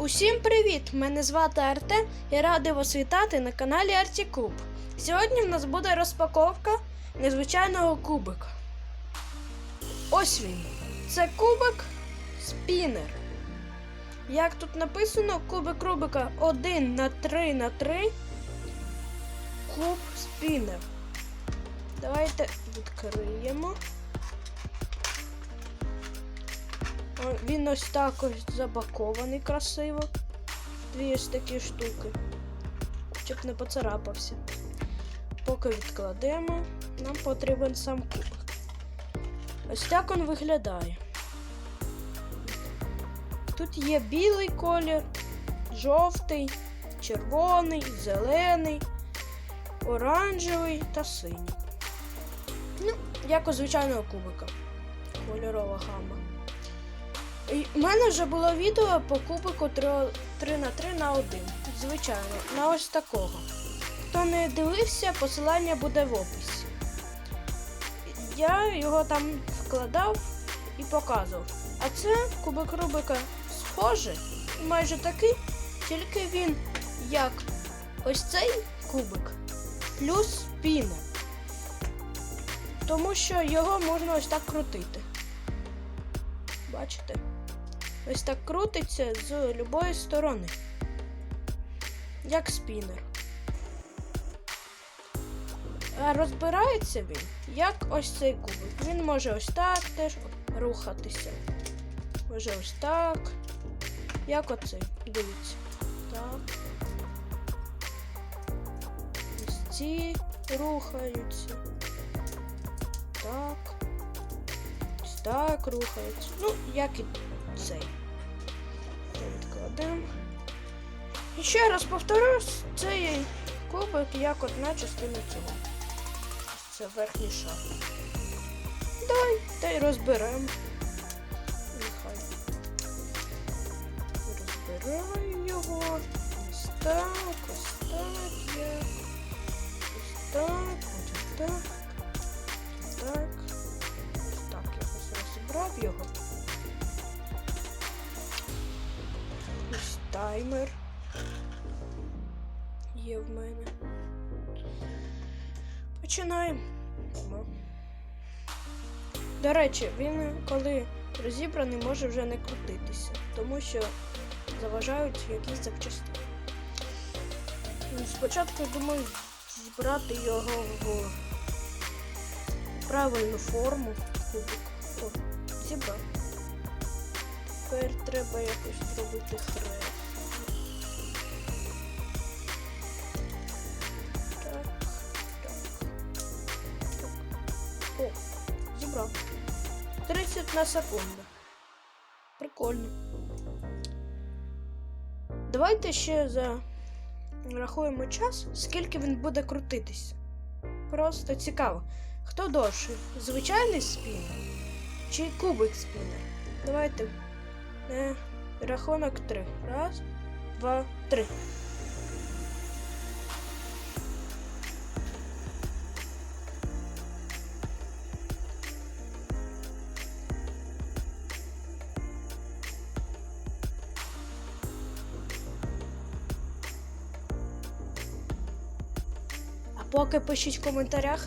Усім привіт! Мене звати Артем і радий вас вітати на каналі Артікуб. Сьогодні в нас буде розпаковка незвичайного кубика. Ось він. Це кубик спінер. Як тут написано, кубик Рубика 1 на 3 на 3 куб спінер. Давайте відкриємо. Він ось так ось запакований красиво. Дві ось такі штуки. Щоб не поцарапався. Поки відкладемо, нам потрібен сам кубик. Ось так він виглядає. Тут є білий колір, жовтий, червоний, зелений, оранжевий та синій. Ну, як у звичайного кубика. Кольорова гама. У мене вже було відео по кубику 3 на 3 на 1. Звичайно, на ось такого. Хто не дивився, посилання буде в описі. Я його там вкладав і показував. А це кубик Рубика схожий, майже такий, тільки він як ось цей кубик плюс спінер. Тому що його можна ось так крутити. Бачите? Ось так крутиться з любої сторони. Як спінер. А розбирається він, як ось цей кубик. Він може ось так теж рухатися. Може ось так. Як оцей. Дивіться. Так. Ось ці рухаються. Так. Так рухаються. Ну, як і цей. Відкладемо. І ще раз повторюсь, цей кубик як одна частина цього. Це верхній шар. Давай, та й розберемо. Нехай. Розбираємо його. Ось так, ось так, як. Ось так, ось так. Таймер. Є в мене. Починаємо. До речі, він коли розібраний, може вже не крутитися, тому що заважають якісь запчастини. Ну, Спочатку думаю зібрати його в правильну форму кубик. О, зібрав. Тепер треба якось зробити хрест. Зібрав. 30 на секунду. Прикольно. Давайте ще зарахуємо час, скільки він буде крутитися. Просто цікаво. Хто довший? Звичайний спінер чи кубик спінер? Давайте. Е, рахунок 3. Раз, два, три. Поки пишіть в коментарях,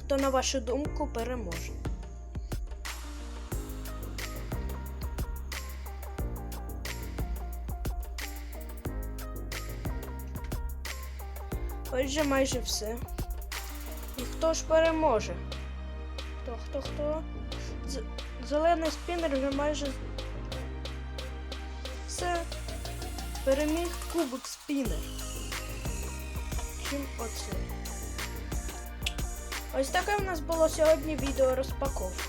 хто на вашу думку переможе. Отже, майже все. І хто ж переможе? Хто, хто, хто? Зелений спінер вже майже. Все. Переміг кубик спінер. Чим оце? Ось таке в нас було сьогодні відео розпаковки.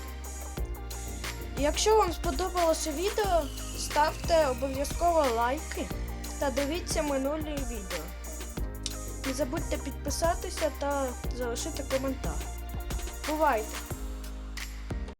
Якщо вам сподобалося відео, ставте обов'язково лайки та дивіться минулі відео. Не забудьте підписатися та залишити коментар. Бувайте!